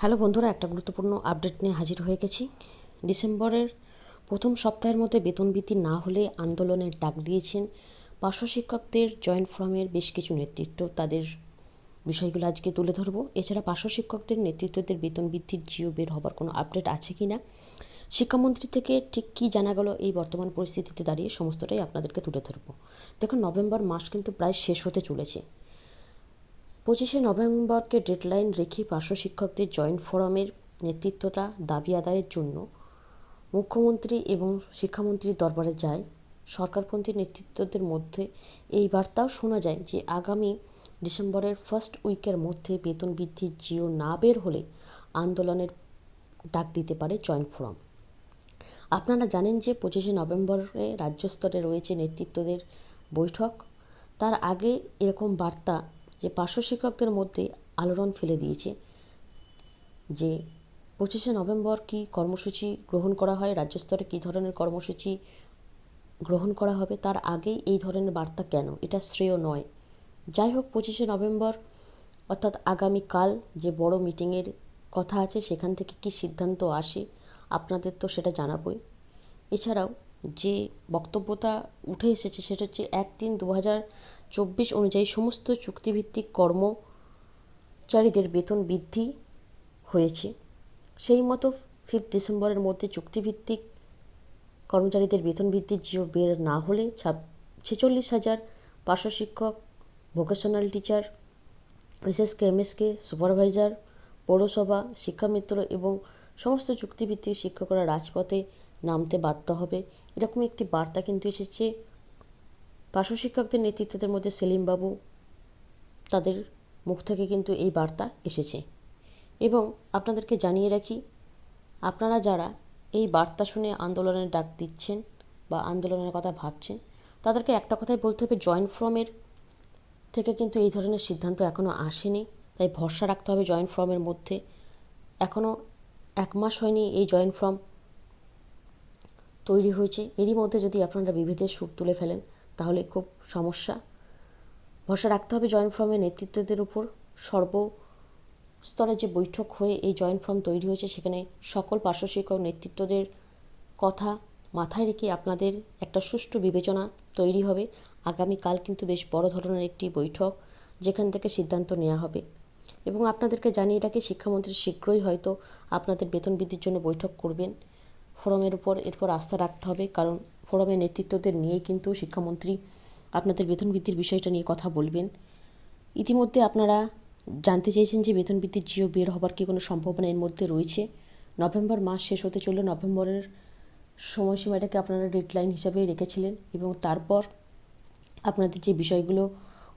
Hello বন্ধুরা, একটা গুরুত্বপূর্ণ আপডেট নিয়ে হাজির হয়ে গেছি। ডিসেম্বরের প্রথম সপ্তাহের মধ্যে বেতন বৃদ্ধি না হলে আন্দোলনের ডাক দিয়েছেন পার্শ্ব শিক্ষকদের জয়েন্ট ফোরামের বেশ কিছু নেতৃত্ব। তাদের বিষয়গুলো আজকে তুলে ধরবো। এছাড়া পার্শ্ব শিক্ষকদের নেতৃত্বদের বেতন বৃদ্ধির জিও বের হবার কোনো আপডেট আছে কি না শিক্ষামন্ত্রী থেকে ঠিক কী জানা গেল, এই বর্তমান পরিস্থিতিতে দাঁড়িয়ে সমস্তটাই আপনাদেরকে তুলে ধরবো। দেখুন, নভেম্বর মাস কিন্তু প্রায় শেষ হতে চলেছে। পঁচিশে নভেম্বরকে ডেডলাইন রেখে পার্শ্ব শিক্ষকদের জয়েন্ট ফোরামের নেতৃত্বটা দাবি আদায়ের জন্য মুখ্যমন্ত্রী এবং শিক্ষামন্ত্রীর দরবারে যায়। সরকারপন্থী নেতৃত্বদের মধ্যে এই বার্তাও শোনা যায় যে, আগামী ডিসেম্বরের ফার্স্ট উইকের মধ্যে বেতন বৃদ্ধির জিও না বের হলে আন্দোলনের ডাক দিতে পারে জয়েন্ট ফোরাম। আপনারা জানেন যে, পঁচিশে নভেম্বরে রাজ্য স্তরে রয়েছে নেতৃত্বদের বৈঠক। তার আগে এরকম বার্তা যে পার্শ্ব শিক্ষকদের মধ্যে আলোড়ন ফেলে দিয়েছে যে পঁচিশে নভেম্বর কি কর্মসূচি গ্রহণ করা হয় রাজ্য স্তরে কী ধরনের কর্মসূচি গ্রহণ করা হবে, তার আগেই এই ধরনের বার্তা কেন? এটা শ্রেয় নয়। যাই হোক, পঁচিশে নভেম্বর অর্থাৎ আগামীকাল যে বড় মিটিংয়ের কথা আছে, সেখান থেকে কি সিদ্ধান্ত আসে, আপনাদের তো সেটা জানাবই। এছাড়াও যে বক্তব্যটা উঠে এসেছে সেটা হচ্ছে এক তিন দু হাজার চব্বিশ অনুযায়ী সমস্ত চুক্তিভিত্তিক কর্মচারীদের বেতন বৃদ্ধি হয়েছে। সেই মতো ফিফথ ডিসেম্বরের মধ্যে চুক্তিভিত্তিক কর্মচারীদের বেতন বৃদ্ধির জিও বের না হলে ছেচল্লিশ হাজার পার্শ্ব শিক্ষক vocational teacher SSK MSK supervisor পৌরসভা, শিক্ষামিত্র এবং সমস্ত চুক্তিভিত্তিক শিক্ষকরা রাজপথে নামতে বাধ্য হবে। এরকম একটি বার্তা কিন্তু এসেছে। পার্শ্ব শিক্ষকদের নেতৃত্বদের মধ্যে সেলিমবাবু তাদের মুখ থেকে কিন্তু এই বার্তা এসেছে। এবং আপনাদেরকে জানিয়ে রাখি, আপনারা যারা এই বার্তা শুনে আন্দোলনের ডাক দিচ্ছেন বা আন্দোলনের কথা ভাবছেন, তাদেরকে একটা কথাই বলতে হবে জয়েন্ট ফ্রমের থেকে কিন্তু এই ধরনের সিদ্ধান্ত এখনও আসেনি। তাই ভরসা রাখতে হবে জয়েন্ট ফর্মের মধ্যে। এখনও এক মাস হয়নি এই জয়েন্ট ফর্ম তৈরি হয়েছে। এরই মধ্যে যদি আপনারা বিভেদের সুর তুলে ফেলেন, তাহলে খুব সমস্যা। ভরসা রাখতে হবে জয়েন্ট ফর্মের নেতৃত্বদের উপর। সর্বস্তরে যে বৈঠক হয়ে এই জয়েন্ট ফর্ম তৈরি হয়েছে, সেখানে সকল পার্শ্ব শিক্ষক নেতৃত্বদের কথা মাথায় রেখে আপনাদের একটা সুষ্ঠু বিবেচনা তৈরি হবে। আগামীকাল কিন্তু বেশ বড় ধরনের একটি বৈঠক, যেখান থেকে সিদ্ধান্ত নেওয়া হবে। এবং আপনাদেরকে জানিয়ে রাখি, শিক্ষামন্ত্রী শীঘ্রই হয়তো আপনাদের বেতন বৃদ্ধির জন্য বৈঠক করবেন। ফোরামের উপর এরপর আস্থা রাখতে হবে। কারণ ফোরামের নেতৃত্বদের নিয়েই কিন্তু শিক্ষামন্ত্রী আপনাদের বেতন বৃদ্ধির বিষয়টা নিয়ে কথা বলবেন। ইতিমধ্যে আপনারা জানতে চেয়েছেন যে বেতন বৃদ্ধির জিও বের হবার কি কোনো সম্ভাবনা এর মধ্যে রয়েছে। নভেম্বর মাস শেষ হতে চললে নভেম্বরের সময়সীমাটাকে আপনারা ডেডলাইন হিসাবে রেখেছিলেন এবং তারপর আপনাদের যে বিষয়গুলো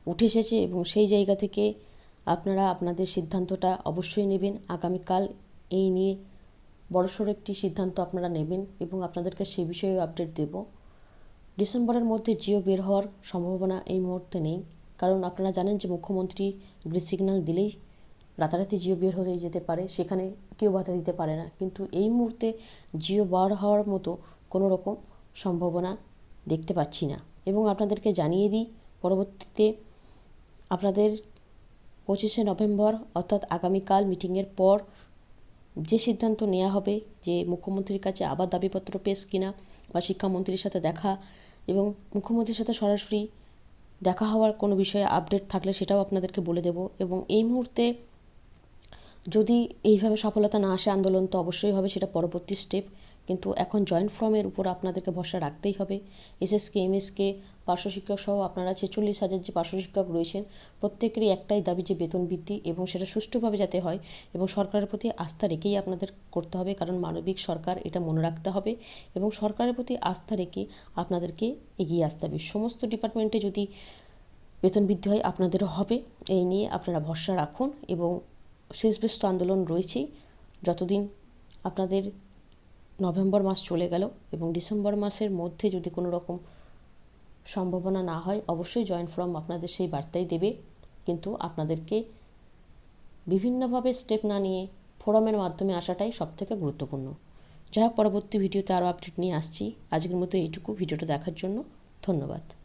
উঠে এসেছে এবং সেই জায়গা থেকে আপনারা আপনাদের সিদ্ধান্তটা অবশ্যই নেবেন। আগামীকাল এই নিয়ে বড়সড় একটি সিদ্ধান্ত আপনারা নেবেন এবং আপনাদেরকে সে বিষয়ে আপডেট দেব। ডিসেম্বরের মধ্যে জিও বের হওয়ার সম্ভাবনা এই মুহূর্তে নেই। কারণ আপনারা জানেন যে মুখ্যমন্ত্রী গ্রিন সিগন্যাল দিলেই রাতারাতি জিও বের হয়ে যেতে পারে, সেখানে কেউ বাধা দিতে পারে না। কিন্তু এই মুহূর্তে জিও বার হওয়ার মতো কোনো রকম সম্ভাবনা দেখতে পাচ্ছি না। এবং আপনাদেরকে জানিয়ে দিই, পরবর্তীতে আপনাদের পঁচিশে নভেম্বর, অর্থাৎ আগামীকাল মিটিংয়ের পর যে সিদ্ধান্ত নেওয়া হবে যে মুখ্যমন্ত্রীর কাছে আবার দাবিপত্র পেশ কিনা বা শিক্ষামন্ত্রীর সাথে দেখা এবং মুখ্যমন্ত্রীর সাথে সরাসরি দেখা হওয়ার কোনো বিষয়ে আপডেট থাকলে সেটাও আপনাদেরকে বলে দেব এবং এই মুহূর্তে যদি এইভাবে সফলতা না আসে আন্দোলন, তো অবশ্যই হবে, সেটা পরবর্তী স্টেপ কিন্তু এখন জয়েন্ট ফর্মের উপর আপনাদেরকে ভরসা রাখতেই হবে। এসএসকে এমএসকে পার্শ্ব শিক্ষক সহ আপনারা ছেচল্লিশ হাজার যে পার্শ্ব শিক্ষক রয়েছেন, প্রত্যেকেরই একটাই দাবি যে বেতন বৃদ্ধি এবং সেটা সুষ্ঠুভাবে যাতে হয় এবং সরকারের প্রতি আস্থা রেখেই আপনাদের করতে হবে, কারণ মানবিক সরকার এটা মনে রাখতে হবে এবং সরকারের প্রতি আস্থা রেখে আপনাদেরকে এগিয়ে আসতে হবে। সমস্ত ডিপার্টমেন্টে যদি বেতন বৃদ্ধি হয়, আপনাদেরও হবে। এই নিয়ে আপনারা ভরসা রাখুন এবং শেষ ব্যস্ত আন্দোলন রয়েছেই। যতদিন আপনাদের নভেম্বর মাস চলে গেল এবং ডিসেম্বর মাসের মধ্যে যদি কোনো রকম সম্ভাবনা না হয়, অবশ্যই জয়েন্ট ফর্ম আপনাদের সেই বার্তাই দেবে। কিন্তু আপনাদেরকে বিভিন্নভাবে স্টেপ না নিয়ে ফোরামের মাধ্যমে আসাটাই সবথেকে গুরুত্বপূর্ণ। যাই হোক, পরবর্তী ভিডিওতে আরও আপডেট নিয়ে আসছি। আজকের মতো এইটুকু। ভিডিওটা দেখার জন্য ধন্যবাদ।